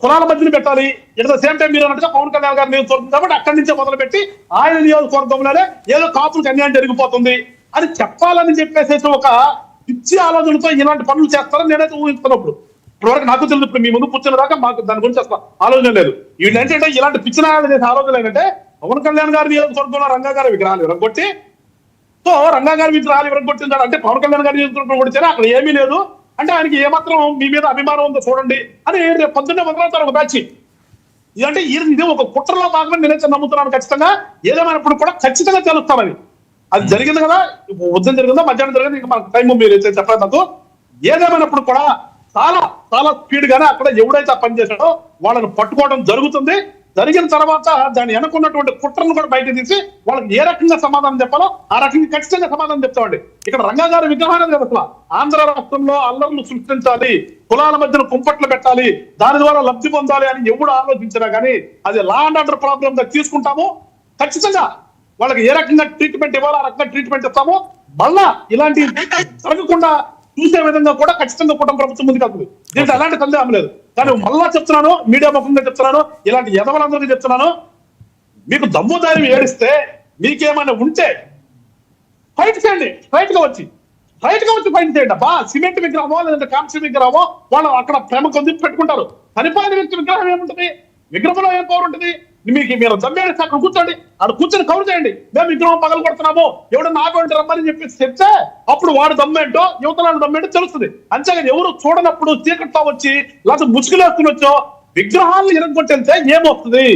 కులాల మధ్యన పెట్టాలి. ఎట్ ద సేమ్ టైం మీరు అన్నట్టుగా పవన్ కళ్యాణ్ గారి నియోజకవర్గం కాబట్టి అక్కడి నుంచే మొదలు పెట్టి ఆయన నియోజకవర్గంలోనే ఏదో కాపులకు అన్యాయం జరిగిపోతుంది. అని చెప్పాలని చెప్పేసేసి ఒక పిచ్చి ఆలోచనతో ఇలాంటి పనులు చేస్తారని నేనైతే ఊహిస్తున్నప్పుడు. ఇప్పటివరకు నాకు తెలియదు ఇప్పుడు మీ ముందు కూర్చున్న దాకా మాకు దాని గురించి అసలు ఆలోచన లేదు. వీళ్ళు ఏంటంటే ఇలాంటి పిచ్చిన చేసే ఆలోచన ఏంటంటే పవన్ కళ్యాణ్ గారి నియోజకవర్గంలో రంగా గారి విగ్రహాలు విరగొట్టి సో రంగా గారి విగ్రహాలు విరగొట్టించాడు అంటే పవన్ కళ్యాణ్ గారి నియోజకవర్గం కొడితేనే అక్కడ ఏమీ లేదు. అంటే ఆయనకి ఏమాత్రం మీ మీద అభిమానం ఉందో చూడండి. అని రేపు పొద్దున్నే మొదలవుతారు ఒక బ్యాచ్. ఇదంటే ఇది ఒక కుట్రలో భాగమని నేనైతే నమ్ముతున్నాను ఖచ్చితంగా. ఏదేమైనప్పుడు కూడా ఖచ్చితంగా తెలుస్తాం అది. అది జరిగింది కదా ఉదయం జరిగిందా మధ్యాహ్నం జరిగింది ఇంకా మనకు టైం మీరు అయితే చెప్పలేదు నాకు ఏదేమైనప్పుడు కూడా చాలా చాలా స్పీడ్ గానే అక్కడ ఎవడైతే పనిచేశాడో వాళ్ళని పట్టుకోవడం జరుగుతుంది. జరిగిన తర్వాత దాని వెనకున్నటువంటి కుట్రను కూడా బయట తీసి వాళ్ళకి ఏ రకంగా సమాధానం చెప్పాలో ఆ రకంగా ఖచ్చితంగా సమాధానం చెప్తామండి. ఇక్కడ రంగా గారి విగ్రహాన్ని అసలు. ఆంధ్ర రాష్ట్రంలో అల్లర్లు సృష్టించాలి కులాల మధ్యన కుంపట్లు పెట్టాలి దాని ద్వారా లబ్ధి పొందాలి అని ఎవడు ఆలోచించినా కానీ అది లా అండ్ ఆర్డర్ ప్రాబ్లం తీసుకుంటాము. ఖచ్చితంగా వాళ్ళకి ఏ రకంగా ట్రీట్మెంట్ ఇవ్వాలో ఆ రకంగా ట్రీట్మెంట్ ఇస్తాము. మళ్ళా ఇలాంటి జరగకుండా చూసే విధంగా కూడా ఖచ్చితంగా కుటుంబ ప్రభుత్వం ముందుకు వెళ్తుంది. దీంట్లో ఎలాంటి సందేహం లేదు. కానీ మళ్ళా చెప్తున్నాను మీడియా ముఖంగా చెప్తున్నాను ఇలాంటి ఎదవలందరికీ చెప్తున్నాను. మీకు దమ్ము ధైర్యం ఏడిస్తే మీకేమైనా ఉంటే ఫైట్ చేయండి. ఫైట్గా వచ్చి. ఫైట్గా వచ్చి ఫైట్ చేయండి. అబ్బా సిమెంట్ విగ్రహమో లేదంటే కాంస్య విగ్రహమో వాళ్ళు అక్కడ ప్రేమ కొంది పెట్టుకుంటారు. చనిపోయిన వ్యక్తి విగ్రహం ఏముంటుంది? విగ్రహంలో ఏం పవర్ ఉంటుంది? మీకు మీరు దమ్మేసి అక్కడ కూర్చోండి. అక్కడ కూర్చొని కవర్ చేయండి. మేము విగ్రహం పగలు కొడుతున్నాము. ఎవడు ఆపండి రమ్మని చెప్పేసి చెప్తే అప్పుడు వాడు దమ్మేంటో యువతల దమ్మేంటో తెలుస్తుంది. అంతేగాని ఎవరు చూడనప్పుడు చీకట్లో వచ్చి లేకపోతే ముసుగులేసుకుని వచ్చో విగ్రహాలను ఇరగొట్టెళ్తే ఏమొస్తుంది?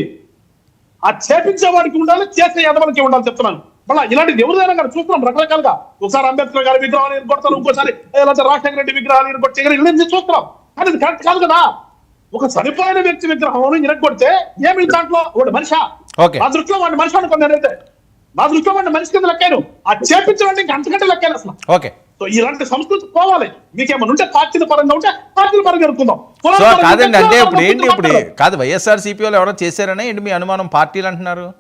ఆ చేపించే వాడికి ఉండాలి చేసే యదవానికి ఉండాలి చెప్తున్నాను. మళ్ళీ ఇలాంటి ఎవరిదైనా కానీ చూస్తున్నాం రకరకాలుగా. ఒకసారి అంబేద్కర్ గారి విగ్రహాలు ఎరగొడతారు ఇంకోసారి లేకపోతే రాజశేఖర రెడ్డి విగ్రహాలు ఎరగొట్టి ఇలాంటి చూస్తున్నాం. కానీ కరెక్ట్ కాదు కదా. ఒక చనిపోయిన వ్యక్తి విగ్రహం ఇరగొడితే ఏమి దాంట్లో? వాడు మనిషా. నా దృష్టిలో వాడిని మనిషి అనుకున్నాను నేనైతే నా దృష్టిలో వాడిని మనిషి కింద లెక్కాను. ఆ చేపించడం ఇంకా అంతకంటే లెక్కాను అసలు. ఓకే. సో ఇలాంటి సంస్కృతి పోవాలి. మీకేమైనా ఉంటే పార్టీల పరంగా ఉంటే పార్టీల పరంగా ఎరుకుందాం సో కాదండి అంటే ఇప్పుడు ఏంటి ఇప్పుడు కాదు వైఎస్ఆర్ సిపిఓలు ఎవరో చేశారనే ఏంటి మీ అనుమానం? పార్టీలు అంటున్నారు.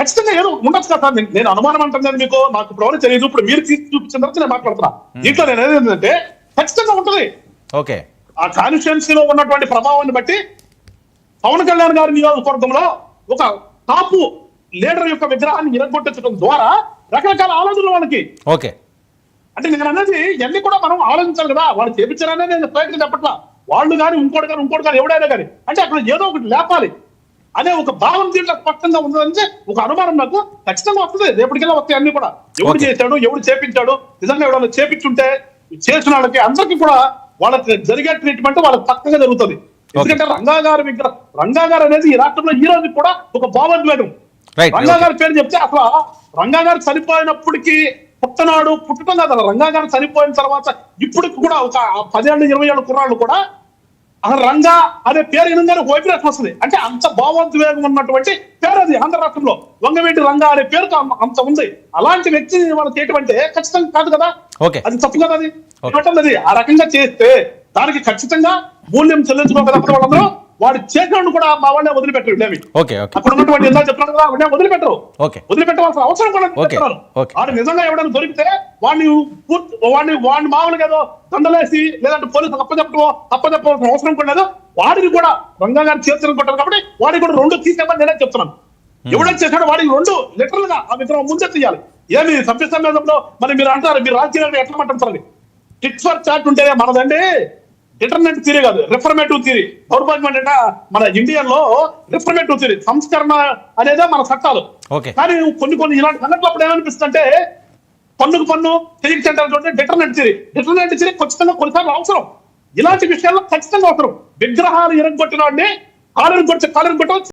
ఖచ్చితంగా ఏదో ఉండొచ్చు కదా. సార్. నేను- అనుమానం అంటున్నాను మీకు. నాకు ఇప్పుడు ఎవరు తెలియదు. ఇప్పుడు మీరు తీసి చూపించిన తర్వాత నేను మాట్లాడుతున్నా. దీంట్లో నేను ఏది ఏంటంటే ఖచ్చితంగా ఉంటది. ఓకే. ఆ కాన్స్టిట్యున్సీలో ఉన్నటువంటి ప్రభావాన్ని బట్టి పవన్ కళ్యాణ్ గారి నియోజకవర్గంలో ఒక టాపు లీడర్ యొక్క విగ్రహాన్ని ఇరగొట్టించడం ద్వారా రకరకాల ఆలోచనలు వాళ్ళకి. ఓకే. అంటే నేను అనేది ఇవన్నీ కూడా మనం ఆలోచించాలి కదా. వాళ్ళు చేపించారనే నేను స్ట్రైట్ చెప్పట్లా. వాళ్ళు కానీ ఇంకోటి కానీ ఇంకోటి కానీ ఎవడైనా కానీ అంటే అక్కడ ఏదో ఒకటి లేపాలి. అనే ఒక భావం దీంట్లో స్పష్టంగా ఉందని ఒక అనుమానం నాకు ఖచ్చితంగా వస్తుంది. రేపటికెళ్ళా వస్తాయి అన్ని కూడా. ఎవడు. చేశాడు ఎవడు చేపించాడు నిజంగా ఎవడన్నా చేపించుంటే చేసిన వాళ్ళకి అందరికీ కూడా వాళ్ళకి జరిగే ట్రీట్మెంట్ వాళ్ళకి పక్కగా జరుగుతుంది. ఎందుకంటే రంగా గారి విగ్రహం రంగా గారు అనేది ఈ రాష్ట్రంలో ఈ రోజు కూడా ఒక భావోద్వేగం రంగా గారి పేరు చెప్తే అసలు రంగా గారు చనిపోయినప్పటికీ పుట్టనాడు పుట్టడం కాదు రంగా గారు చనిపోయిన తర్వాత ఇప్పటికి కూడా ఒక పదేళ్ళు ఇరవై ఏళ్ళు కుర్రాళ్ళు కూడా అసలు రంగా అనే పేరు వినగానే వైబ్రేషన్ వస్తుంది. అంటే అంత భావోద్వేగం ఉన్నటువంటి పేరు అది ఆంధ్ర రాష్ట్రంలో. వంగవేటి రంగా అనే పేరుతో అం- అంత ఉంది. అలాంటి వ్యక్తిని వాళ్ళు చేయటం అంటే ఖచ్చితంగా కాదు కదా? అది తప్పు కదా అది? అది ఆ రకంగా చేస్తే దానికి ఖచ్చితంగా మూల్యం చెల్లించుకోగలప్పుడు వాళ్ళందరూ వాడు చేసినట్టు కూడా మా వాళ్ళని వదిలిపెట్టరు ఓకే అక్కడ ఉన్నటువంటి ఎంత చెప్తున్నాను కదా వాడిని వదిలిపెట్టరు. వదిలిపెట్టవలసిన అవసరం కూడా. వాడు నిజంగా ఎవడైనా దొరికితే వాడిని వాడిని వాడిని మామూలుగా ఏదో దండలేసి లేదంటే పోలీసులు అప్పచెప్పటమో అప్పచెప్పవలసిన అవసరం కూడా లేదు. వాడిని కూడా రంగా గారి చేతులు కొట్టారు కాబట్టి వాడిని కూడా రెండు తీసేమని నేనే చెప్తున్నాను. ఎవడైతే చేశాడో వాడికి రెండు లిటరల్గా ఆ విగ్రహం ముందే తీయాలి. ఏమి సభ్య సమాజంలో మరి మీరు అంటారు మీరు రాజకీయాలు ఎట్లా మాట్లాడతారని? టిట్ ఫర్ చాట్ ఉంటే మనదండి ఇంటర్నెట్ థియరీ కాదు రిఫర్మేటివ్ థియరీ దౌర్భాగ్యం ఏంటంటే మన ఇండియన్లో రిఫర్మేటివ్ థియరీ సంస్కరణ అనేదే మన చట్టాలు. ఓకే. కానీ కొన్ని కొన్ని ఇలాంటి సంఘటనలు అప్పుడు ఏమనిపిస్తుంది అంటే పన్నుకు పన్ను సెంటర్ చూడండి డిటర్నెంట్ థియరీ డిటర్నెంట్ థియరీ ఖచ్చితంగా కొన్నిసార్లు అవసరం. ఇలాంటి విషయాల్లో ఖచ్చితంగా అవసరం. విగ్రహాలు ఇరగొట్టిన వాడిని కాలు కొట్టే కాలు కొట్టవచ్చు